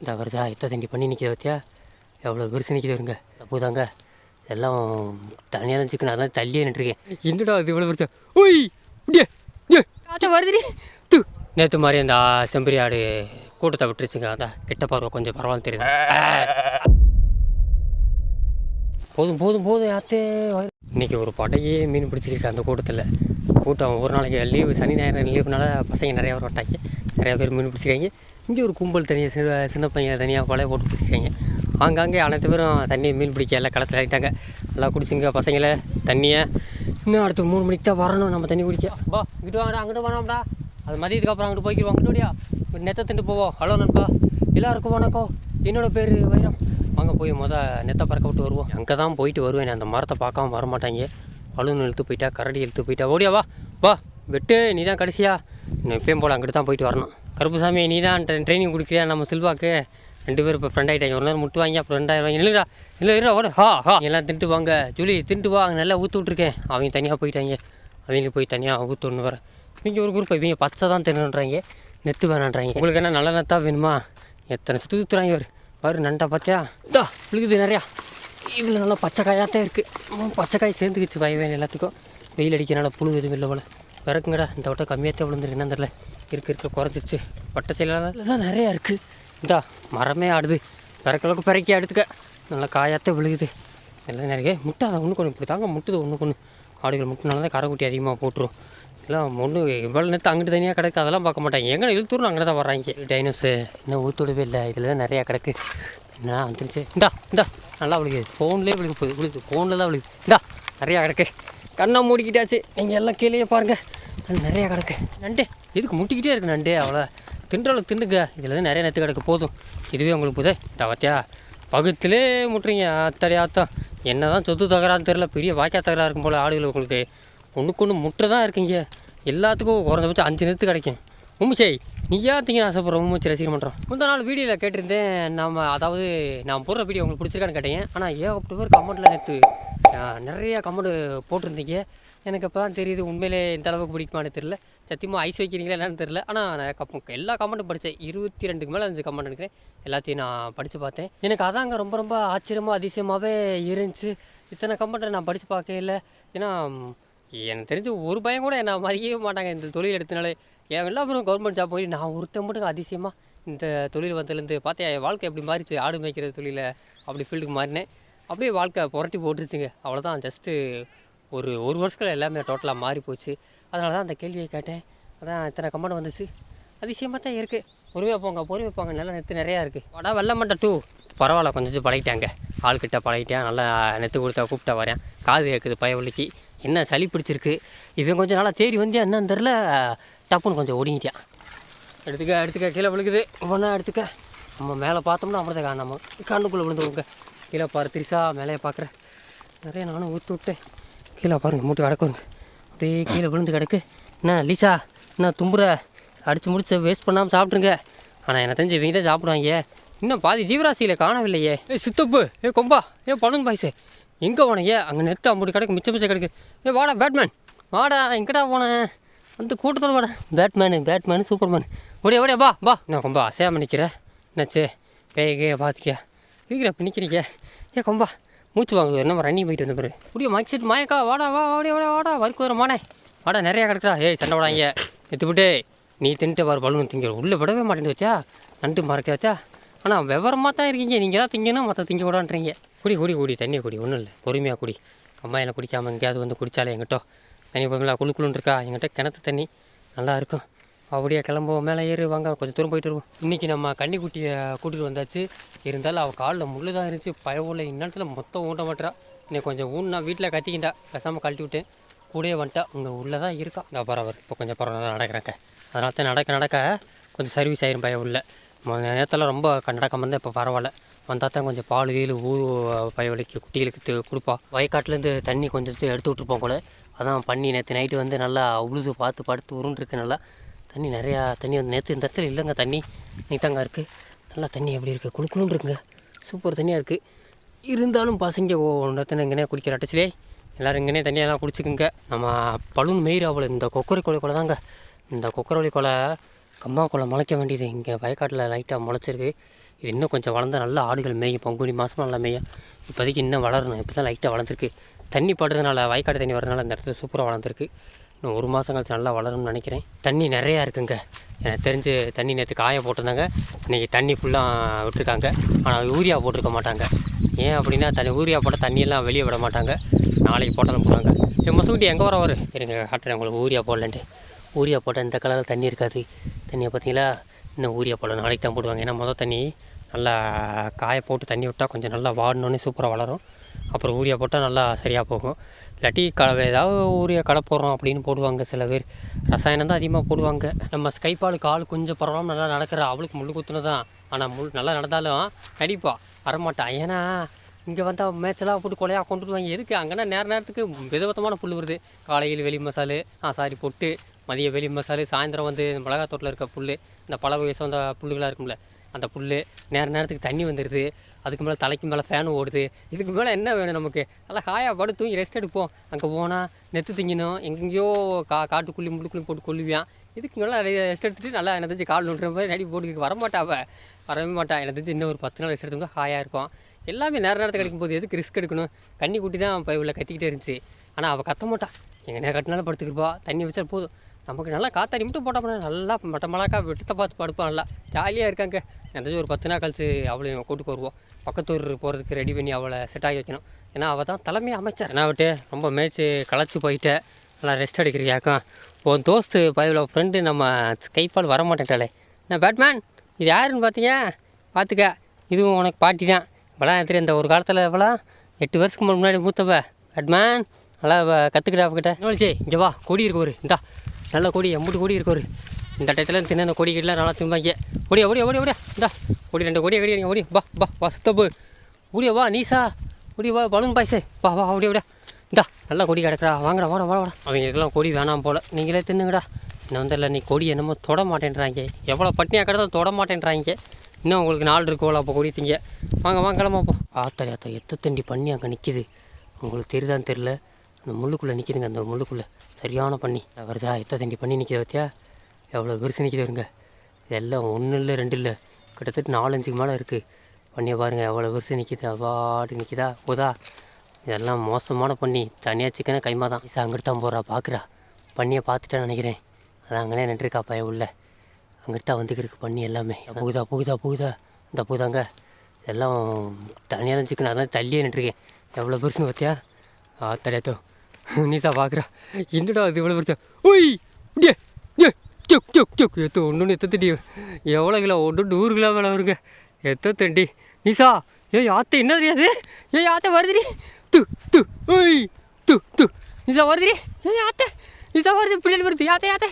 இந்த வருதா எத்த தண்டி பண்ணி நிற்கிற பத்தியா? எவ்வளோ பெருசு நிற்கிது வருங்க போதாங்க எல்லாம் தனியாக தான் சிக்கன் அதான் தள்ளியே நின்றுருக்கேன். என்னடா அது இவ்வளோ பெருசா ஓய்! வருதுடி. து. நேற்று மாதிரி அந்த செம்பரி ஆடு கூட்டத்தை விட்டுருச்சுங்க. அதான் கிட்ட பார்வை. கொஞ்சம் பரவாயில்ல தெரியுது. போதும் போதும் போதும் யாத்தே. இன்னைக்கு ஒரு படையே மீன் பிடிச்சிருக்கு அந்த கூட்டத்தில். கூட்டம் ஒரு நாளைக்கு லீவு சனி ஞாயிறு லீவுனால பசங்க நிறையா வர வட்டாங்க நிறையா பேர் மீன் பிடிச்சிருக்காங்க. இங்கே ஒரு கும்பல் தனியாக சின்ன சின்ன பையன் தனியாக வலைய போட்டு பிடிச்சிருக்காங்க ஆங்காங்கே அனைத்து பேரும் தண்ணியை மீன் பிடிக்க எல்லாம் களத்தில் ஆகிட்டாங்க எல்லாம் குடிச்சுங்க பசங்களை தண்ணியை. இன்னும் அடுத்து மூணு மணிக்கு தான் வரணும் நம்ம தண்ணி குடிக்க. பா இங்கிட்டு வாங்கடா அங்கிட்டு வேணாம்டா அது மதியத்துக்கு அப்புறம் அங்கிட்டு போய்க்கிடுவோம். அங்கிட்டு வழியா நெத்தை திண்டு போவோம் ஹலோ நண்பா. எல்லாருக்கும் வணக்கம். என்னோடய பேர் வைரம். வாங்க போய் மொதல் நெத்தை பறக்க விட்டு வருவோம். அங்கே தான் போயிட்டு வருவேன் அந்த மரத்தை பார்க்காம வர மாட்டாங்க. இழுத்து போயிட்டா கரடி இழுத்து போயிட்டா. ஓடியா வா. வா வெட்டு நீ தான் கடைசியா. இன்னும் எப்பயும் போல் அங்கிட்டு தான் போயிட்டு வரணும். கருப்புசாமி நீ தான் ட்ரைனிங் கொடுக்குறியா? நம்ம சில்வாக்கு. ரெண்டு பேரும் இப்போ ஃப்ரெண்ட் ஆகிட்டாங்க ஒரு நேரம் முட்டு வாங்கி அப்புறம் ரெண்டாயிரம் வாங்கி. இல்லைடா இல்லை இல்லை ஓட. ஹா ஹா. எல்லாம் தின்ட்டு வாங்க. ஜூலி தின்ட்டு வா. அங்கே நல்லா ஊற்று விட்ருக்கேன் அவங்க தனியாக போயிட்டாங்க. அவங்களுக்கு போய் தனியாக ஊற்று ஒன்று வரேன் இவங்க ஒரு குரூப் இவங்க பச்சை தான் தின்னுன்றாங்க. நெத்து வேணான்றாங்க. உங்களுக்கு என்ன நல்ல நெத்தாக வேணுமா? எத்தனை சுற்று சுற்றுறாங்க இவர். நண்டா பார்த்தியா இதா விழுகுது நிறையா. இதில் நல்லா பச்சை தான் இருக்குது பச்சை காய் சேர்ந்துக்கிச்சு பயவேன் எல்லாத்துக்கும். வெயில் அடிக்கிறனால புழு எதுவும் இல்லை போல. பிறக்குங்கடா இந்த வட்டம் கம்மியாகத்தான் விழுந்துரு என்னன்னு தெரில இருக்க இருக்க குறைஞ்சிச்சு பட்டை செயலாளர் தான் நிறையா இருக்குது இந்தா மரமே ஆடுது. பிறக்களவுக்கு பிறக்கி அடுத்துக்க. நல்லா காயாத்தான் விழுகுது. எல்லாம் நிறைய முட்டை அதை ஒன்று கொண்டு இப்படி தாங்க முட்டுது ஒன்று கொண்டு ஆடுகள் முட்டினால தான் கரைக்குட்டி அதிகமாக போட்டுரும். எல்லாம் ஒன்று இவ்வளோ நேரத்து அங்கிட்டு தனியாக கிடக்கு அதெல்லாம் பார்க்க மாட்டாங்க. எங்கே இழுத்தூர்னு அங்கே தான் வர்றாங்க. டைனோஸு இன்னும் ஊற்றுடவே இல்லை. இதில் தான் நிறையா கிடக்கு. என்ன வந்துருச்சு. இந்தா இந்தா நல்லா விழுகுது. ஃபோன்லேயே விழுகு போகுது விழுகுது. ஃபோனில் தான் விழுகுது. இந்தா நிறையா கிடக்கு. கண்ணை மூடிக்கிட்டாச்சு. நீங்கள் எல்லாம் கீழேயே பாருங்கள் நிறையா கிடக்கு. நண்டு. இதுக்கு முட்டிக்கிட்டே இருக்கு நண்டு? அவ்வளோ தின்றளவுக்கு தின்னுங்க இதில் தான் நிறைய நேற்று கிடக்கு. போதும். இதுவே உங்களுக்கு புதே தவத்தியா பகுத்திலே முட்டுறீங்க. அத்தடி ஆத்தம். என்ன தான் சொத்து தகரான்னு தெரில பெரிய வாய்க்கா தகராறு இருக்கும் போல் ஆடுகள் உங்களுக்கு. ஒன்றுக்கு ஒன்று முட்டை தான் இருக்கீங்க. எல்லாத்துக்கும் குறைஞ்சபட்சம் அஞ்சு நெத்து கிடைக்கும். உம்மிச்சை நீயா திங்க ஆசைப்படுற உம்மிச்சி ரசிக்க பண்ணுறோம் முந்த நாள் வீடியோவில் கேட்டிருந்தேன். நம்ம அதாவது நான் போடுற வீடியோ உங்களுக்கு பிடிச்சிருக்கான்னு கேட்டீங்க. ஆனால் ஏகப்பட்ட பேர் கமெண்ட்டில் நேற்று நிறைய கமெண்ட் போட்டிருந்தீங்க. எனக்கு அப்போ தான் தெரியுது உண்மையிலே இந்த அளவுக்கு பிடிக்குமான்னு தெரில சத்தியமாக ஐஸ் வைக்கிறீங்களா என்னன்னு தெரில ஆனால் நான் கப்ப எல்லா கமெண்ட்டும் படித்தேன் இருபத்தி ரெண்டுக்கு மேலே அஞ்சு கமெண்ட் நினைக்கிறேன். எல்லாத்தையும் நான் படித்து பார்த்தேன். எனக்கு அதாங்க ரொம்ப ரொம்ப ஆச்சரியமாக அதிசயமாகவே இருந்துச்சு. இத்தனை கமெண்ட்டை நான் படித்து பார்க்கவே இல்லை. ஏன்னா எனக்கு தெரிஞ்சு ஒரு பையன் கூட என்னை மதிக்கவே மாட்டாங்க இந்த தொழில் எடுத்தனாலே. என் எல்லாபோரும் கவர்மெண்ட் ஜாப் போய் நான் ஒருத்தன் மட்டும் அதிசயமாக இந்த தொழில் வந்ததுலேருந்து பார்த்தேன் என் வாழ்க்கை எப்படி மாறிச்சு ஆடு மேய்க்கிற தொழிலை அப்படி ஃபீல்டுக்கு மாறினேன். அப்படியே வாழ்க்கை புரட்டி போட்டுருச்சுங்க. அவ்வளோதான் ஜஸ்ட்டு ஒரு ஒரு வருஷத்தில் எல்லாமே டோட்டலாக மாறி போச்சு. அதனால தான் அந்த கேள்வியை கேட்டேன். அதான் இத்தனை கமெண்ட் வந்துச்சு. அதிசயமாக தான் இருக்குது பொறுமையாக போங்க பொறுமையாக போங்க. நல்லா நெத்து நிறையா இருக்குது வடா வெள்ளமட்டை டூ பரவாயில்ல கொஞ்சம் கொஞ்சம் பழகிட்டாங்க. ஆள்கிட்ட பழகிட்டேன். நல்லா நெத்து கொடுத்தா கூப்பிட்டா வரேன். காது கேட்குது பயவலிக்கு என்ன சளி பிடிச்சிருக்கு? இவன் கொஞ்சம் நாளாக தேடி வந்தியா என்னன்னு தெரில டப்புன்னு கொஞ்சம் ஒடுங்கிட்டான். எடுத்துக்க எடுத்துக்க. கீழே விழுகுது. ஒன்றா எடுத்துக்க. நம்ம மேலே பார்த்தோம்னா அமிர்த காணாமல் கண்ணுக்குள்ளே விழுந்துருங்க. கீழே பாரு திரிசா மேலேயே பார்க்குறேன் நிறைய நானும் ஊற்று விட்டேன் கீழே பாருங்க மூட்டு கிடக்குங்க அப்படியே கீழே விழுந்து கிடக்கு. என்ன லீசா என்ன தும்புற? அடித்து முடிச்சு வேஸ்ட் பண்ணாமல் சாப்பிட்ருங்க ஆனால் என்ன தெரிஞ்சு இவங்க தான் சாப்பிடுவாங்க. இன்னும் பாதி ஜீவராசியில் காணவில்லையே. ஏ சித்தப்பு ஏ கொம்பா ஏ பலூன் பாய்ஸு. எங்கே போனீங்க? அங்கே நிறுத்த அம்புட்டு கிடக்கு மிச்சம் மிச்சம் கிடக்கு. ஏ வாடா பேட்மேன். வாடா எங்கடா போனேன் வந்து கூட்டத்தில் வாடா. Batman Batman Superman. ஓடியா ஓடியா பா பா நான் ரொம்ப அசையாமல் நிற்கிறேன் என்னாச்சு? பேய்கே பார்த்துக்கியா இருக்கிற இப்போ ஏ கொம்பா. மூச்சு வாங்குது. நம்ம ரன்னிங் போயிட்டு வந்த பாரு முடியும். மைக் செட் மாயக்கா வாடா வா வாடியா வாடா வாடா. வருக்கு வரமானே வாடா நிறையா கிடக்குறா ஏய் சண்டை விடாங்க எடுத்துவிட்டு நீ தின்ட்டு வர பலூன் திங்க உள்ளே விடவே மாட்டேன் வச்சா நண்டு மறக்க வச்சா ஆனால் விவரமாக தான் இருக்கீங்க. நீங்கள் தான் திங்கணும் மற்ற திங்க விடான்றீங்க குடி குடி குடி. தண்ணியை குடி. ஒன்றும் இல்லை. பொறுமையாக குடி. அம்மா என்ன குடிக்காமல் எங்கேயாவது வந்து குடித்தாலே எங்கிட்ட. தண்ணி பொறுமையாக குளு குளுன்னு இருக்கா? எங்கிட்ட கிணத்து தண்ணி நல்லா இருக்கும். அப்படியே கிளம்புவோம். மேலே ஏறு வாங்க கொஞ்சம் தூரம் போயிட்டு வருவோம். இன்றைக்கி நம்ம கன்னிக்குட்டியை கூட்டிகிட்டு வந்தாச்சு. இருந்தாலும் அவள் காலில் முள்ளு தான் இருந்துச்சு. பயவுள்ள இந்நேரத்தில் மொத்தம் ஊட்ட மாட்டா இன்னைக்கு கொஞ்சம் ஊன்னா வீட்டில் கத்திக்கிட்டா. பேசாமல் கழட்டி விட்டேன். கூடயே வந்துட்டா. இங்கே உள்ளே தான் இருக்கா. இந்த பரவாயில்ல இப்போ கொஞ்சம் பரவாயில்ல நடக்கிறாங்க அதனால தான் நடக்க நடக்க கொஞ்சம் சர்வீஸ் ஆயிரும் பய உள்ள. நேரத்தில் ரொம்ப க- நடக்காம இருந்தால் இப்போ பரவாயில்ல. வந்தால் தான் கொஞ்சம் பால் கீழ் ஊர் பயவலிக்கு குட்டிகளுக்கு கொடுப்பா. வயக்காட்டிலேருந்து தண்ணி கொஞ்சம் எடுத்து விட்ருப்போம் கூட அதான் பண்ணி நேற்று நைட்டு வந்து நல்லா உழுது பார்த்து படுத்து உருண்டுருக்கு நல்லா. தண்ணி நிறையா தண்ணி வந்து நேற்று இந்த இடத்துல இல்லைங்க தண்ணி. நீட்டாங்க இருக்குது நல்லா தண்ணி எப்படி இருக்குது குளுக்குளுன்னு இருக்குங்க. சூப்பர் தண்ணியாக இருக்குது இருந்தாலும் பசங்க ஒன்றத்தின இங்கனே குடிக்கிற அட்டச்சிலே எல்லோரும் இங்கேனே தண்ணியெல்லாம் குடிச்சுக்குங்க. நம்ம பலூன் மெயிர் அவ்வளோ இந்த கொக்கரை கொலை கொலை தாங்க. இந்த கொக்கரவழி கொலை கம்மா கொலை முளைக்க வேண்டியது. இங்கே வயக்காட்டில் லைட்டாக முளைச்சிருக்கு. இது இன்னும் கொஞ்சம் வளர்ந்தால் நல்லா ஆடுகள் மேயும். பங்குனி மாதம் நல்லா மேயும். இப்போதைக்கு இன்னும் வளரணும். இப்போ தான் லைட்டாக வளர்ந்துருக்கு. தண்ணி படுறதுனால வயக்காடு தண்ணி வரதுனால இந்த இடத்துல சூப்பராக வளர்ந்துருக்கு. இன்னும் ஒரு மாதம் கழிச்சு நல்லா வளரும்னு நினைக்கிறேன். தண்ணி நிறையா இருக்குங்க. எனக்கு தெரிஞ்சு தண்ணி நேற்று காய போட்டிருந்தாங்க. இன்றைக்கி தண்ணி ஃபுல்லாக விட்டுருக்காங்க. ஆனால் யூரியா போட்டிருக்க மாட்டாங்க. ஏன் அப்படின்னா தண்ணி யூரியா போட்டால் தண்ணியெல்லாம் வெளியே விட மாட்டாங்க. நாளைக்கு போட்டாலும் போடுவாங்க. என் மசூட்டி எங்கே வர வரும் இருங்க காட்டுறேன் உங்களுக்கு ஊரியா போடலன்ட்டு. ஊரியா போட்டால் இந்த கலரில் தண்ணி இருக்காது. தண்ணியை பார்த்தீங்களா? இன்னும் ஊரியா போடல. நாளைக்கு தான் போடுவாங்க. ஏன்னா மொதல் தண்ணி நல்லா காய போட்டு தண்ணி விட்டால் கொஞ்சம் நல்லா வாடினோன்னே சூப்பராக வளரும். அப்புறம் ஊரியா போட்டால் நல்லா சரியாக போகும். இல்லாட்டி க ஏதாவது ஊரிய கடை போடுறோம் அப்படின்னு போடுவாங்க சில பேர். ரசாயனம் தான் அதிகமாக போடுவாங்க. நம்ம ஸ்கைப்பாலுக்கு ஆள் கொஞ்சம் பரவாயில்ல நல்லா நடக்கிற அவளுக்கு முள் குத்துனது தான் ஆனால் முள் நல்லா நடந்தாலும் நடிப்பா வரமாட்டான். ஏன்னா இங்கே வந்தால் மேட்செல்லாம் போட்டு கொலையாக கொண்டுடுவாங்க எதுக்கு? அங்கேனா நேர நேரத்துக்கு விதவிதமான புல் வருது. காலையில் வெளி மசாலு ஆ சாரி பொட்டு மதிய வெளி மசாலு சாயந்தரம் வந்து மிளகாய் தோட்டில் இருக்க புல் இந்த பல வயசு வந்த புல்லுகளாக இருக்கும்ல அந்த புல் நேர நேரத்துக்கு தண்ணி வந்துடுது அதுக்கு மேலே தலைக்கு மேலே ஃபேன் ஓடுது. இதுக்கு மேலே என்ன வேணும் நமக்கு? நல்லா ஹாயாக படு தூங்கி ரெஸ்ட் எடுப்போம். அங்கே போனால் நெத்து திங்கணும் எங்கெங்கேயோ கா காட்டுக்குள்ளி முள்ளுக்குள்ளி போட்டு கொல்லுவியான் இதுக்கு நல்லா ரெஸ்ட் எடுத்துட்டு நல்லா எனக்கு தெரிஞ்சு கால் நோட்டுற மாதிரி நடி போட்டுக்கு வரமாட்டாவ வரவே மாட்டான் எனக்கு தெரிஞ்சு இன்னும் ஒரு பத்து நாள் ரெஸ்ட் எடுத்தோம்னா ஹாயாக இருக்கும். எல்லாமே நேர நேரத்தை கிடைக்கும் போது எதுக்கு ரிஸ்க் எடுக்கணும்? கண்ணி குட்டி தான் இப்போ இவ்வளோ கத்திக்கிட்டே இருந்துச்சு. ஆனால் அவள் கத்த மாட்டா. எங்கே நேரம் கட்டினாலும் படுத்துக்கிருப்பா தண்ணி வச்சா போதும். நமக்கு நல்லா காத்தாடி மட்டும் போட்டால் போனால் நல்லா மட்ட மிளகா வெட்டத்தை பார்த்து படுப்போம் நல்லா. ஜாலியாக இருக்காங்க. எந்த ஒரு பத்து நாள் கழிச்சு அவளையும் கூட்டுக்கு வருவோம். பக்கத்தூர் போகிறதுக்கு ரெடி பண்ணி அவளை செட் ஆகி வைக்கணும். ஏன்னா அவள் தான் தலைமை அமைச்சர். நான் விட்டு ரொம்ப மேய்ச்சி களைச்சி போயிட்டேன் நல்லா ரெஸ்ட் எடுக்கிறியாக்கும் உன் தோஸ்து பைவில் ஃப்ரெண்டு நம்ம கைப்பால் வர மாட்டேன்ட்டாலே நான் பேட்மேன்? இது யாருன்னு பார்த்தீங்க பார்த்துக்க இதுவும் உனக்கு பாட்டி தான். இப்போலாம் எடுத்துகிட்டு இந்த ஒரு காலத்தில் இப்போலாம் எட்டு வருஷத்துக்கு முன்னாடி மூத்தவ. பேட்மேன் நல்லா கற்றுக்கிட்ட அவகிட்ட. இன்னொழிச்சி இங்கே வா கொடி இருக்கு ஒரு இந்தா. நல்ல கொடி எம்புட்டு கொடி இருக்கு ஒரு இந்த டயத்தில் தின்ன இந்த கொடி கீழே நல்லா திம்பாங்க. ஓடியா ஓடியா ஓடியா ஓடியா. இந்தா ஓடி ரெண்டு கொடியை கடி ஓடி. பா பா வா சுத்தப்பு. ஓடியா வா நீசா. ஓடி வா பலூன் பாய்ஸே வா வா ஓடியா ஓடியா. இந்தா நல்லா கொடி கிடக்குறா. வாங்குறா வாடா வாடா வாடா. அவங்க இதெல்லாம் கொடி வேணாம் போல். நீங்களே தின்னுங்கடா. இன்னும் வந்து இல்லை நீ கொடி என்னமோ தொட மாட்டேன்றாங்க. எவ்வளோ பட்னியாக கிடந்தா தொட மாட்டேன்றாங்க. இன்னும் உங்களுக்கு நாள் இருக்கும்ல அப்போ கொடி தீங்க. வாங்க வாங்க கிளம்ப போ. ஆத்தா எத்த தண்டி பண்ணி அங்கே நிற்கிது உங்களுக்கு தெரியுதான்னு தெரில அந்த முள்ளுக்குள்ளே நிற்கிதுங்க அந்த முள்ளுக்குள்ளே. சரியான பண்ணி வருதா? எத்த தண்டி பண்ணி நிற்கிது பார்த்தியா எவ்வளோ பெருசு நிற்கிது வருங்க எல்லாம் ஒன்றும் இல்லை ரெண்டு இல்லை கிட்டத்தட்ட நாலஞ்சுக்கு மேலே இருக்குது பண்ணியை பாருங்கள் எவ்வளோ பெருசு நிற்கிது அவாடு நிற்கிதா போதா. இதெல்லாம் மோசமான பண்ணி தனியாக சிக்கனை கைமா தான் இசா அங்கிட்டு தான் போகிறா பார்க்குறா பண்ணியை பார்த்துட்டேன்னு நினைக்கிறேன். அதான் அங்கேயே நின்றுருக்கா பையன் உள்ள. அங்கிட்டு தான் வந்துக்கிருக்கு பண்ணி எல்லாமே. புகுதா புகுதா புகுதா. இந்த புகுதாங்க. எல்லாம் தனியாக தான் சிக்கன் அதான் தள்ளியே நின்றுருக்கேன். எவ்வளோ பெருசுன்னு பார்த்தியா? ஆ தெரியாதோ நீசா பார்க்குறா என்னடா அது இவ்வளோ பெருசா ஓய் இப்படியே டே சுக் சுக் சுக் எத்தோ ஒன்று எத்த தண்டி எவ்வளோ கிலோ ஒன்று நூறு கிலோ மேலே வருங்க. எத்த தண்டி. நிசா ஏ யாத்த என்ன தெரியாது ஏ யாத்த வருதுடி. து து ஓய் து து. நிசா வருதுடி. ஏ யாத்த நிசா வருது. பிள்ளைகள் வருது. யாத்த யாத்த?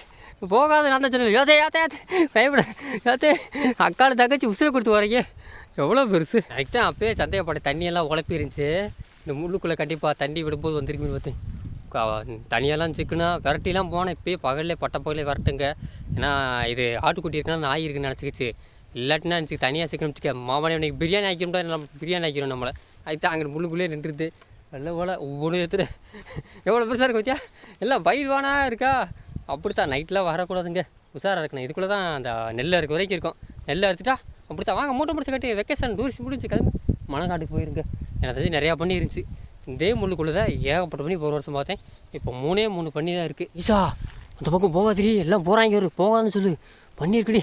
போகாத நான் தான் சொன்னேன். யாத்த யாத்த பயப்பட. யாத்த? அக்கால தங்கச்சி உசுரை கொடுத்து வரீங்க எவ்வளோ பெருசு. அதுக்கு தான் அப்பயே சந்தேகப்பட்ட தண்ணியெல்லாம் உழப்பி இருந்துச்சு இந்த முள்ளுக்குள்ளே கண்டிப்பாக தண்ணி விடும்போது வந்திருக்குன்னு பார்த்தேன் தனியாலாம் தனியெல்லாம் சிக்கனா விரட்டிலாம் போனேன் இப்பயே பகல்லே பட்ட பகலே விரட்டுங்க. ஏன்னா இது ஆட்டுக்குட்டி இருக்குன்னா நாய் இருக்குன்னு நினச்சிக்கிச்சு. இல்லாட்டினா நினச்சி தனியாக சிக்கன் வச்சுக்க மாமனே இன்னைக்கு பிரியாணி ஆக்கிட்டோம்டா நம்ம பிரியாணி ஆக்கிடும் நம்மளை. அதுதான் அங்கே முள்ளுக்குள்ளே நின்றுது. நல்ல போல ஒவ்வொரு எடுத்துட்டு எவ்வளோ பெருசாக இருக்கு பத்தியா? எல்லாம் பயிர்வானா இருக்கா? அப்படித்தான் நைட்லாம் வரக்கூடாதுங்க. உஷாராக இருக்கணும். இதுக்குள்ளே தான் அந்த நெல் இருக்க வரைக்கும் இருக்கும். நெல் அறுத்துட்டா அப்படித்தான். வாங்க மூட்டை முடிச்சு கட்டி வெக்கேஷன் டூரிஸ்ட் முடிஞ்சு கிளம்பி. மணக்காட்டுக்கு போயிருங்க. எனக்கு தெரிஞ்சு நிறையா பண்ணி இருந்துச்சு. இதே முள்ளுக்குள்ளே தான் ஏகப்பட்ட பண்ணி ஒரு வருஷம் பார்த்தேன். இப்போ மூணே மூணு பண்ணி தான் இருக்குது ஈஷா அந்த பக்கம் போகாதீ எல்லாம் போகிறாங்க ஒரு போகாதுன்னு சொல்லு. பண்ணி இருக்குடி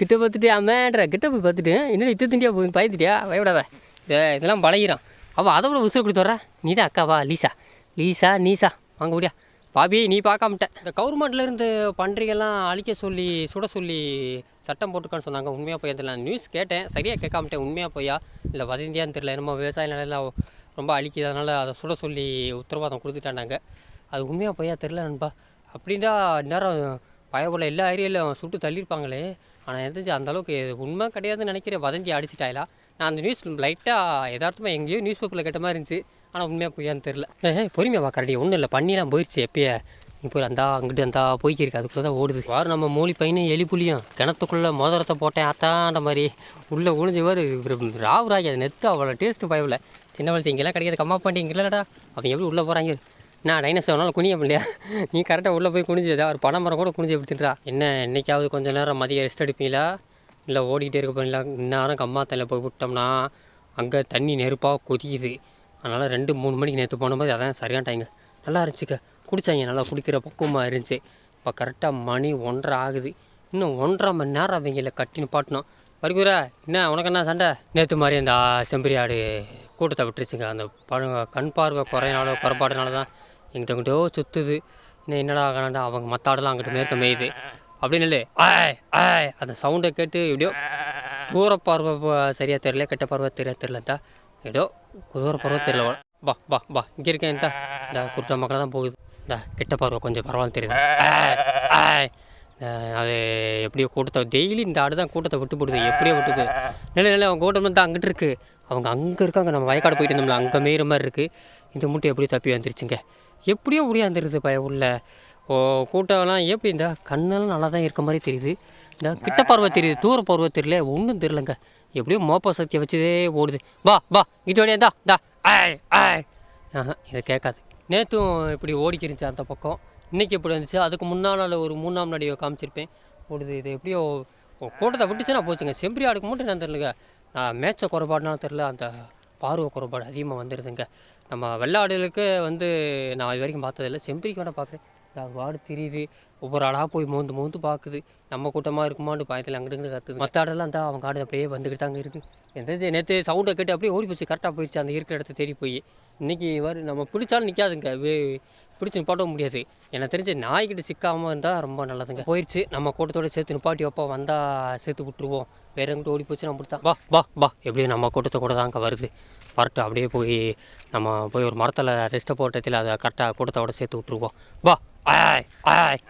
கிட்ட பார்த்துட்டு அம்மேன்ற கிட்ட போய் பார்த்துட்டு என்னடி இத்து திண்டியா போய் பயந்துட்டியா? பயப்படாத. இதே இதெல்லாம் பழகிறான் அவள் அதை விட உசுரை கொடுத்து வர நீ தான் அக்காவா லீசா லீசா நீசா வாங்க முடியா பாபி நீ பார்க்காமட்ட. இந்த கவர்மெண்ட்ல இருந்து பன்றிகள்லாம் அழிக்க சொல்லி சுட சொல்லி சட்டம் போட்டுக்கான்னு சொன்னாங்க. உண்மையாக போய் தெரியல நியூஸ் கேட்டேன். சரியாக கேட்காமட்டேன். உண்மையாக போயா? இல்லை வதந்தியான்னு தெரியல. என்னமோ விவசாய நிலையில ரொம்ப அழிக்கிறதுனால அதை சுட சொல்லி உத்தரவாதம் கொடுத்துட்டாண்டாங்க அது உண்மையாக பொய்யா தெரில நண்பா. அப்படின்னா நேரம் பயபுள்ள எல்லா ஏரியாலையும் சுட்டு தள்ளியிருப்பாங்களே. ஆனால் எனக்கு அந்தளவுக்கு அந்த அளவுக்கு உண்மை கிடையாதுன்னு நினைக்கிறேன். வதந்தி அடிச்சிட்டாயிலா. நான் அந்த நியூஸ் லைட்டாக எதார்த்தமாக எங்கேயோ நியூஸ் பேப்பரில் கேட்ட மாதிரி இருந்துச்சு. ஆனால் உண்மையாக பொய்யான்னு தெரில ஏ பொறுமையாக வா ஒன்றும் இல்லை. பண்ணிலாம் போயிடுச்சு எப்பயே. இப்போ அந்தா அங்கிட்டு அந்தா போய்க்கிருக்கு. அதுக்குள்ளே தான் ஓடுது. வாரு நம்ம மூலி பையனும் எலி புளியும் கிணத்துக்குள்ளே மோதிரத்தை போட்டேன். அத்தான்ற மாதிரி. உள்ளே ஒளிஞ்சு வாரு ராவு ராகி அது நெத்து. அவ்வளோ டேஸ்ட்டு பயவில் சின்ன வயசு இங்கெல்லாம் கிடைக்காது கம்மா பாண்டி இங்கே அவங்க எப்படி உள்ளே போகிறாங்க நான் டைனோசர்னால குனிய முடியலையா நீ கரெக்டாக உள்ளே போய் குனிஞ்சு ஏதாவது ஒரு பனை மரம் கூட குனிஞ்சு எப்படி தின்றா? என்ன என்றைக்காவது கொஞ்ச நேரம் மதியம் ரெஸ்ட் எடுப்பீங்களா? இல்லை ஓடிக்கிட்டே இருக்க போகிறோம் இல்லை இந்நேரம் தலையில் போய் விட்டோம்னா அங்கே தண்ணி நெருப்பாக கொதிக்குது. அதனால் ரெண்டு மூணு மணிக்கு நேற்று போனபோது அதான் சரியான டைங்க நல்லா இருந்துச்சுக்க. குடித்தாங்க நல்லா குடிக்கிற பக்குவமாக இருந்துச்சு. இப்போ கரெக்டாக மணி ஒன்றரை ஆகுது. இன்னும் ஒன்றரை மணி நேரம் அவங்கள கட்டின்னு பாட்டினோம் வரிகுரா என்ன உனக்கு என்ன சண்டை? நேற்று மாதிரி அந்த செம்பரி ஆடு கூட்டத்தை விட்டுருச்சுங்க. அந்த பழ கண் பார்வை குறையினால குறைபாடுனால தான் எங்கிட்ட எங்கிட்டோ சுற்றுது இன்னும் என்னடா ஆகணாண்டா அவங்க மற்ற ஆடெல்லாம் அங்கிட்ட மேற்க மேயுது. அப்படின்னு இல்லை ஆய் ஆய் அந்த சவுண்டை கேட்டு எப்படியோ தூர பார்வை சரியாக தெரில கெட்ட பார்வை தெரியா தெரிலத்தா ஏதோ தூர பார்வை தெரில பா பா பா இங்கே இருக்கேன் இந்த இந்த குற்ற மக்களை தான் போகுது. இந்த கெட்ட பார்வை கொஞ்சம் பரவாயில்ல தெரியுது. ஆய், அது எப்படியோ கூட்டத்தை டெய்லி இந்த ஆடு தான் கூட்டத்தை விட்டு போடுது எப்படியோ விட்டுது. இல்லை இல்லை அவங்க கூட்டம் தான் அங்கிட்டு இருக்கு. அவங்க அங்கே இருக்காங்க. நம்ம வயக்காடு போயிட்டு இருந்தோம்ல அங்கே மேயிற மாதிரி இருக்குது இந்த மூட்டை எப்படி தப்பி வந்துருச்சுங்க? எப்படியோ முடியாந்துருது பய உள்ள. ஓ கூட்டம்லாம் எப்படி இந்த கண்ணெல்லாம் நல்லா தான் இருக்க மாதிரி தெரியுது. இந்த கிட்ட பருவ தெரியுது தூர பருவ தெரியல ஒன்றும் தெரிலங்க எப்படியோ மோப்ப சக்தியை வச்சதே ஓடுது. வா வா இட்டு வழியா தா தா ஆய் ஆய். ஆஹா இதை கேட்காது. நேற்றும் இப்படி ஓடிக்கிருந்துச்சு அந்த பக்கம். இன்றைக்கி எப்படி வந்துச்சு. அதுக்கு முன்னால் ஒரு மூணாம் நடிகை காமிச்சிருப்பேன். ஓடுது இது எப்படியோ கூட்டத்தை விட்டுச்சுன்னா போச்சுங்க. செம்பரி ஆடுக்கு மட்டும் நான் தெரிலங்க நான் மேட்ச குறைபாடுனாலும் தெரில அந்த பார்வை குறைபாடு அதிகமாக வந்துடுதுங்க நம்ம வெள்ளாடுகளுக்கு வந்து நான் இது வரைக்கும் பார்த்ததில்ல. செம்பரிக்கு வேணால் பார்க்குறேன். அது வாடு தெரியுது. ஒவ்வொரு ஆடாக போய் மோந்து மோந்து பார்க்குது. நம்ம கூட்டமாக இருக்குமான்னு பயத்தில் அங்கிட்டு கற்றுது மற்ற ஆடெல்லாம் தான் அவங்க ஆடு அப்படியே வந்துக்கிட்டாங்க இருக்குது எந்த நேற்று சவுண்டை கேட்டு அப்படியே ஓடி போச்சு. கரெக்டாக போயிடுச்சு அந்த இருக்கிற இடத்த தேடி போய். இன்றைக்கி வரு நம்ம பிடிச்சாலும் நிற்காதுங்க பிடிச்சி நிப்பாட்ட முடியாது. எனக்கு தெரிஞ்ச நாய்கிட்ட சிக்காமல் இருந்தால் ரொம்ப நல்லதுங்க. போயிடுச்சு நம்ம கூட்டத்தோட சேர்த்து நிப்பாட்டி வைப்போம். வந்தால் சேர்த்து விட்டுருவோம். வேற எங்கிட்ட ஓடி போச்சு நம்ம கொடுத்தா வா வா வா. எப்படியும் நம்ம கூட்டத்தை கூட தாங்க வருது. பரட்டு அப்படியே போய் நம்ம போய் ஒரு மரத்தில் ரெஸ்ட்டை போட்டதில் அதை கரெக்டாக கூட்டத்தோட சேர்த்து விட்ருவோம் வா. ஆய் ஆய்.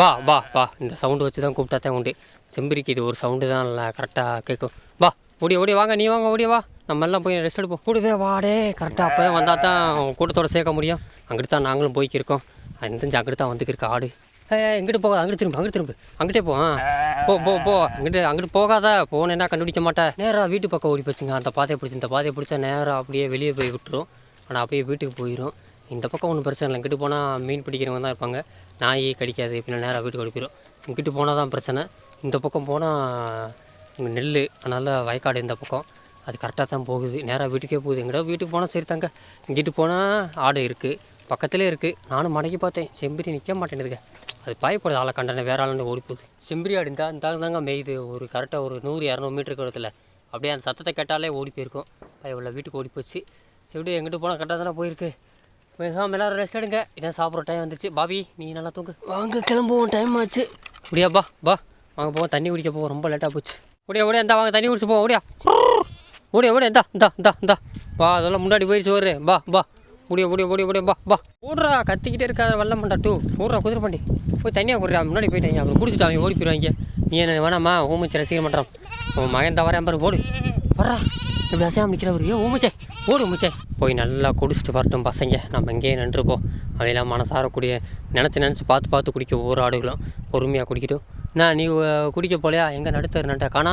வா வா வா. இந்த சவுண்டு வச்சு தான் கூப்பிட்டா தான் உண்டு. செம்பிரிக்கு இது ஒரு சவுண்டு தான். நல்லா கரெக்டாக கேட்கும். வா. ஓடி ஓடி வாங்க. நீ வாங்க. ஓடி வா. நம்ம எல்லாம் போய் ரெஸ்ட் எடுப்போம். கூடவே வாடே கரெக்டாக அப்போ தான் வந்தால் தான் கூட்டத்தோட சேர்க்க முடியும். அங்கிட்டு தான் நாங்களும் போய்க்கிருக்கோம். அது தெரிஞ்சு அங்கிட்டு தான் வந்துக்கிருக்க ஆடு. ஏ எங்கிட்டு போகாத அங்கிட்டு திரும்ப அங்கிட்டு திரும்ப. அங்கிட்டே போ போ போ போ. அங்கிட்டு அங்கிட்டு போகாத போனேன்னா கண்டுபிடிக்க மாட்டேன் நேராக வீட்டு பக்கம் ஓடி போச்சுங்க. அந்த பாதையை பிடிச்சி இந்த பாதையை பிடிச்சா நேராக அப்படியே வெளியே போய் விட்டுரும். ஆனால் அப்படியே வீட்டுக்கு போயிடும் இந்த பக்கம் ஒன்றும் பிரச்சனை இல்லை. இங்கிட்டு போனால் மீன் பிடிக்கிறவங்க தான் இருப்பாங்க. நாய் கடிக்காது. இப்படின்னா நேராக வீட்டுக்கு ஓடி போயிடும் இங்கிட்டு போனால் தான் பிரச்சனை. இந்த பக்கம் போனால் நெல் அதனால் வயக்காடு இந்த பக்கம். அது கரெக்டாக தான் போகுது. நேராக வீட்டுக்கே போகுது. எங்கடா வீட்டுக்கு போனால் சரி தாங்க. இங்கிட்டு போனால் ஆடு இருக்குது பக்கத்துலேயே இருக்குது நானும் மடக்கி பார்த்தேன். செம்பரி நிற்க மாட்டேங்குதுங்க அது பயப்படுது. ஆளை கண்டன வேற ஆளுன்னு ஓடி போகுது செம்பரி ஆடு இந்த தாங்க மேயுது. ஒரு கரெக்டாக ஒரு நூறு இரநூறு மீட்டருக்கு இடத்துல. அப்படியே அந்த சத்தத்தை கேட்டாலே ஓடி போயிருக்கும். பய உள்ள வீட்டுக்கு ஓடி போச்சு. செவிடி எங்கிட்டு போனால் கரெக்டாக தானே போயிருக்கு. பேசாமல் எல்லாரும் ரெஸ்ட் எடுங்க. இதான் சாப்பிட்ற டைம் வந்துச்சு பாபி நீ நல்லா தூங்கு. வாங்க கிளம்புவோம். டைம் ஆச்சு. முடியா பா பா வாங்க போவோம். தண்ணி குடிக்க போவோம். ரொம்ப லேட்டாக போச்சு. ஓடியா ஓடியா இந்தா வாங்க. தண்ணி குடிச்சு போவோம். ஓடியா. ஓடிய ஓடிய தா இந்தா தா தா வா அதெல்லாம் முன்னாடி போயிடுச்சு வரு பா பா. ஓடியா முடியும் ஓடியா ஓடியா பா பா. ஓடுறா கத்திக்கிட்டே இருக்காத வெள்ளம் பண்ணா டூ. ஓடுறா குதிரை பண்ணி போய் தனியாக குடுறா முன்னாடி போயிட்டாங்க அப்புறம் குடிச்சிட்டு அவன் ஓடி போயிடுவாங்க நீ என்ன வேணாமா? ஊமிச்சு ரசிக்க மாட்டான் உன் மகன் தான் வரேன் பாரு ஓடு. வர்றா. இப்படி அசையாம நிற்கிறவர் ஏன் ஊமிச்சே. ஓடு ஊமிச்சே. போய் நல்லா குடிச்சிட்டு வரட்டும் பசங்க. நம்ம இங்கேயே நின்றுப்போம் அவையெல்லாம் மனசார நினச்சி நினச்சி பார்த்து பார்த்து குடிக்க ஒவ்வொரு ஆடுகளும் பொறுமையாக குடிக்கட்டும். நான் நீ குடிக்க போலையா? எங்கே நடுத்தர் நட்ட காணா.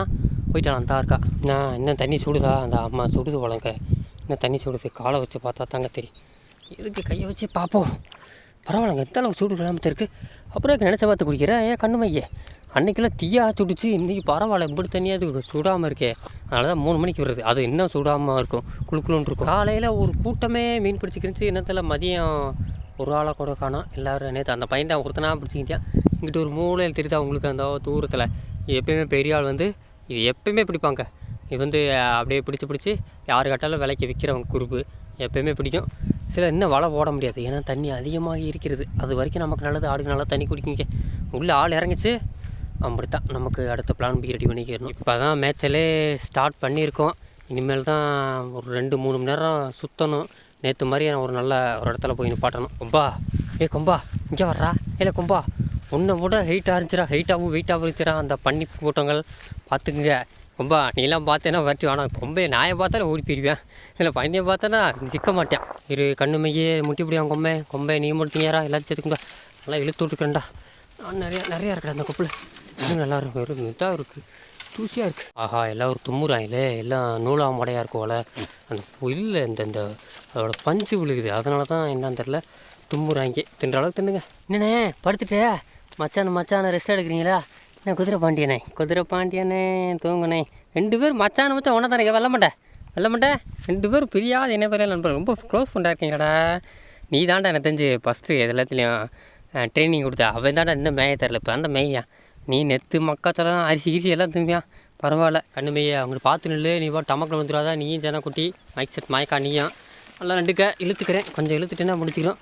போயிட்டான் தான் இருக்கா நான் இன்னும் தண்ணி சுடுதா? அந்த அம்மா சுடுது உலங்க இன்னும் தண்ணி சுடுது. காலை வச்சு பார்த்தா தாங்க தெரியும். எதுக்கு கையை வச்சு பார்ப்போம்? பரவாயில்லங்க எந்த அளவுக்கு சூடு இல்லாமல் இருக்குது அப்புறம் எனக்கு நினச்ச பார்த்து குடிக்கிறேன் ஏன் கண்ணு மையே? அன்னைக்கெல்லாம் தீயா சுடிச்சு. இன்றைக்கி பரவாயில்ல. இப்படி தண்ணியாக சுடாமல் இருக்கே. அதனால தான் மூணு மணிக்கு வருது அது இன்னும் சுடாமல் இருக்கும். குழுக்குழுன்னு இருக்கும். காலையில் ஒரு கூட்டமே மீன் பிடிச்சிக்கிருந்துச்சு. என்னத்தில் மதியம் ஒரு ஆளை கூட காணும். எல்லோரும் நேற்று அந்த பையன் தான் ஒருத்தனா பிடிச்சிக்கிட்டியா இங்கிட்டு ஒரு மூலையில் தெரியுதா உங்களுக்கு? அந்த தூரத்தில். எப்பயுமே பெரிய ஆள் வந்து இது எப்பயுமே பிடிப்பாங்க. இது வந்து அப்படியே பிடிச்சி பிடிச்சி யார் கேட்டாலும் விலைக்கு விற்கிறவங்க குறுப்பு எப்பயுமே பிடிக்கும். சில இன்னும் வலை போட முடியாது. ஏன்னா தண்ணி அதிகமாக இருக்கிறது. அது வரைக்கும் நமக்கு நல்லது. ஆடுக்கு நல்லா தண்ணி குடிக்குங்க. உள்ளே ஆள் இறங்குச்சு. அப்படித்தான். நமக்கு அடுத்த பிளான் பி ரெடி பண்ணிக்கிறணும். இப்போ தான் மேட்சலே ஸ்டார்ட் பண்ணியிருக்கோம். இனிமேல் தான் ஒரு ரெண்டு மூணு மணி நேரம் சுற்றணும் நேற்று மாதிரி நான் ஒரு நல்ல ஒரு இடத்துல போய் நிப்பாட்டணும். கொம்பா. ஏ கொம்பா. இங்கே வர்றா. இல்லை கொம்பா. உன்னை விட ஹைட்டாக இருந்துச்சுடா ஹைட்டாகவும் வெயிட்டாகவும் இருந்துச்சுடா அந்த பன்னி கூட்டங்கள் பார்த்துக்குங்க. ரொம்ப நீலாம் பார்த்தேன்னா வரட்டி வேணாம் கொம்பையை நாயை பார்த்தாலும் ஓடி போயிடுவேன். இல்லை பையனை பார்த்தேன்னா சிக்க மாட்டேன். இரு கண்ணு மையே முட்டி பிடிவான் கொம்பை. கொம்பை நீ முடித்தீங்கடா எல்லாத்தையும் சேர்த்துக்கா நல்லா இழுத்து விட்டுக்கிறேன்டா. நான் நிறையா நிறையா இருக்குடா அந்த கொப்பில். இன்னும் நல்லா இருக்கும். வெறும் இதாக இருக்குது தூசியாக இருக்குது ஆஹா எல்லாம் ஒரு தும்முறாங்களே. எல்லாம் நூலாம் மடையாக இருக்கும் போல. அந்த இல்லை இந்த இந்த அதோட பஞ்சு விழுகுது. அதனால தான் என்னன்னு தெரில தும்முறாங்க. தின்ற அளவுக்கு தின்னுங்க. என்னண்ணே படுத்துட்டே. மச்சான் மச்சான ரெஸ்ட் எடுக்கிறீங்களா? என்ன குதிரை பாண்டியனே? குதிரை பாண்டியனே தூங்குனே. ரெண்டு பேரும் மச்சான மச்சான் ஒன்றா தானே வெல்ல மாட்டேன்? வெல்ல மாட்டேன்? ரெண்டு பேரும் பிரியாத என்ன பெரிய நண்பர் ரொம்ப க்ளோஸ் ஃப்ரெண்டாக இருக்கீங்கடா. நீ தாண்டா எனக்கு தெரிஞ்சு ஃபஸ்ட்டு எல்லாத்துலேயும் ட்ரைனிங் கொடுத்த. அவன் தாண்டா இன்னும் மேய தெரில. இப்போ அந்த மேயா. நீ நெத்து மக்காச்சோளம் அரிசி கிரிசி எல்லாம் திம்பியா பரவாயில்ல. கண்ணு மேய. அவங்களுக்கு பார்த்து நில்லு. நீ பா டமக்கில் வந்துடாதா நீயும் ஜன குட்டி மைக் செட் மயக்கா நீயும். நல்லா ரெண்டுக்க இழுத்துக்கிறேன். கொஞ்சம் இழுத்துட்டேன்னா முடிச்சுக்கிறோம்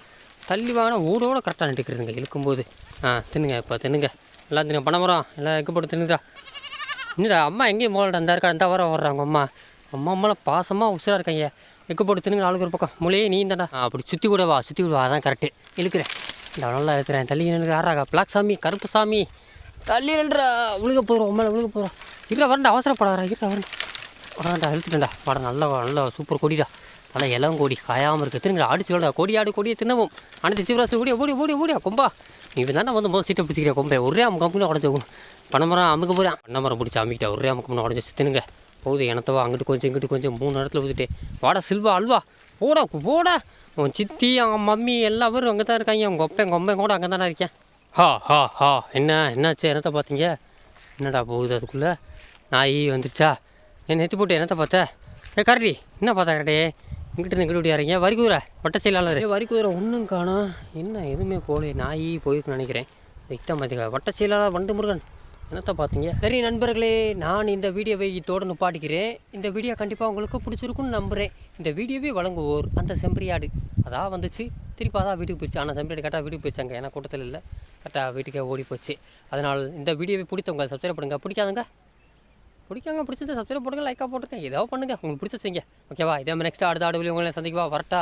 தள்ளி வாங்கினா ஓடோட கரெக்டாக நட்டுக்கிறதுங்க இழுக்கும்போது. ஆ தின்னுங்க இப்போ தின்னுங்க. எல்லாம் தின்னு பணமரம் எல்லாம் எங்கே போட்டு தின்னுதா என்னடா அம்மா எங்கேயும் போகலடா இந்த இருக்கா இந்த வர வர்றாங்க அம்மா. அம்மா அம்மாலாம் பாசமாக உசுராக இருக்காங்க. எக்கு போட்டு தின்னுங்க ஆளுக்கு ஒரு பக்கம். மொழியே நீ தாண்டா அப்படி சுற்றி கூட வா சுற்றி விடுவா அதான் கரெக்டு இழுக்கிறேன். இந்த நல்லா இருக்கிறேன் தள்ளி நின்று ஆறாகா பிளாக் சாமி கருப்பு சாமி. தள்ளி நின்றா உழுக போகிறோம் உண்மையில உழுக போகிறோம் இல்லை வரண்டா அவசரப்படாதா இல்லை வரண்டா வரண்டா இழுத்துட்டேன்டா. படம் நல்லா நல்லா சூப்பர் கொடிடா. நல்லா இளம் கொடி காயாமல் இருக்குது திரும்ப அடிச்சு விடா கொடி ஆடு கொடியை தின்னவும். அனைத்து சிவராசு ஓடியா ஓடி ஓடி ஓடியா கொம்பா. நீ தானே வந்து முதல் சீட்டை பிடிச்சிக்கிற கொம்பை? ஒரே அமுக்கு அமுக்கு உடஞ்சி பனைமரம் அமுக்க போகிறேன் பனைமரம் பிடிச்சி அமுக்கிட்டா ஒரே அமுக்கு உடஞ்சி தின்னுங்க. போகுது எனத்தவா அங்கிட்டு கொஞ்சம் இங்கிட்டு கொஞ்சம். மூணு இடத்துல ஊற்றிட்டு வாடா சில்வா அல்வா. போடா போடா. உன் சித்தி அவன் மம்மி எல்லாரும் அங்கே தான் இருக்காங்க. அவங்க கொப்பேன் கொம்பன் கூட அங்கே தானே இருக்கேன். ஹா ஹா ஹா. என்ன என்னாச்சு? என்னத்தை பார்த்தீங்க? என்னடா போகுது அதுக்குள்ளே? நாய் வந்துருச்சா? என்ன நெத்தி போட்டு என்னத்தை பார்த்த? ஏ கரடி. என்ன பார்த்தா கரடி? இங்கிட்ட இங்கிட்டு ஓடியாரீங்க வரிக்குதிரை வட்ட செயலாளர். வரிக்குதிரை ஒன்றும் காணா. என்ன எதுவுமே போகல நாய் போயிருக்குன்னு நினைக்கிறேன். ரைட்டாக மாற்றிக்க வட்ட செயலாளர் வண்டு முருகன்? என்னத்தை பார்த்தீங்க சரி நண்பர்களே நான் இந்த வீடியோவை இதோட நிப்பாட்டிக்கிறேன் இந்த வீடியோ கண்டிப்பாக உங்களுக்கு பிடிச்சிருக்குன்னு நம்புகிறேன் இந்த வீடியோவே வழங்குவோர் அந்த செம்பரியாடு. அதான் வந்துச்சு. திருப்பி அதான் வீட்டுக்கு போயிடுச்சு. ஆனால் செம்பரியாடு கரெக்டாக வீட்டுக்கு போயிடுச்சாங்க. ஏன்னா கூட்டத்தில் இல்லை. கரெக்டாக வீட்டுக்கே ஓடி போச்சு அதனால் இந்த வீடியோவை பிடித்தவங்க சப்ஸ்கிரைப் பண்ணுங்கள் பிடிக்காதங்க பிடிக்காங்க பிடிச்சது சப்ஸ்கிரைப் போட்டுங்க லைக்காக போட்டுருங்க. ஏதோ பண்ணுங்க. உங்களுக்கு பிடிச்ச செய்யுங்க. ஓகேவா இதே மாதிரி நெக்ஸ்ட் அடுத்த ஆடு உங்களை சந்திக்குவா? வரட்டா.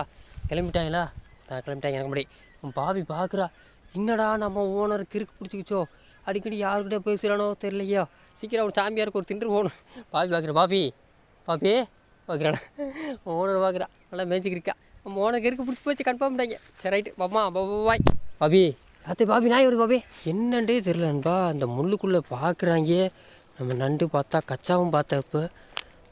கிளம்பிட்டாங்களா? நான் கிளம்பிட்டாங்க. எனக்கு முடி பாவி பார்க்குறா என்னடா நம்ம ஓனர் கிறுக்கு பிடிச்சிக்கிச்சோ? அடிக்கடி யாருக்கிட்ட பேசுகிறானோ தெரியலையோ? சீக்கிரம் அவன் சாமியாருக்கு ஒரு தின்று போகணும். பாவி பார்க்குற பாபி. பாபி பார்க்குறாடா ஓனர் பார்க்குறா நல்லா மேய்ச்சிக்கிருக்கா நம்ம ஓனர் கிறுக்கு பிடிச்சி போச்சு கன்ஃபார்ம் பண்ணிட்டாங்க. சரி ரைட்டு பாமா பாய் பாபி. அத்தை பாபி? நாய் வருது பாபி. என்னண்டே தெரிலன்பா அந்த முள்ளுக்குள்ளே பார்க்குறாங்க நம்ம நண்டு பார்த்தா கச்சாவும் பார்த்தப்போ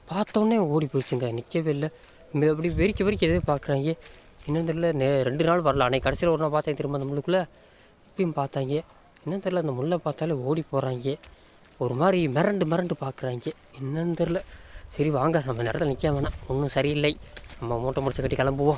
பார்த்தோன்னே ஓடி போயிடுச்சுங்க. நிற்கவே இல்லை. மே- அப்படி வெறிக்க வெறிக்க எதோ பார்க்குறாங்க. இன்னும் தெரியல நே ரெண்டு நாள் வரல. அன்னைக்கு கடைசியில் ஒரு நாள் பார்த்தேன் திரும்ப அந்த முள்ளுக்குள்ளே. இப்பயும் பார்த்தாங்க. என்னன்னு தெரியல அந்த முள்ளை பார்த்தாலே ஓடி போகிறாங்க ஒரு மாதிரி மிரண்டு மிரண்டு பார்க்குறாங்க. என்னன்னு தெரில சரி வாங்க. நம்ம இந்த இடத்துல நிற்க வேணாம். ஒன்றும் சரியில்லை. நம்ம மூட்டை முடிச்சு கட்டி கிளம்புவோம்.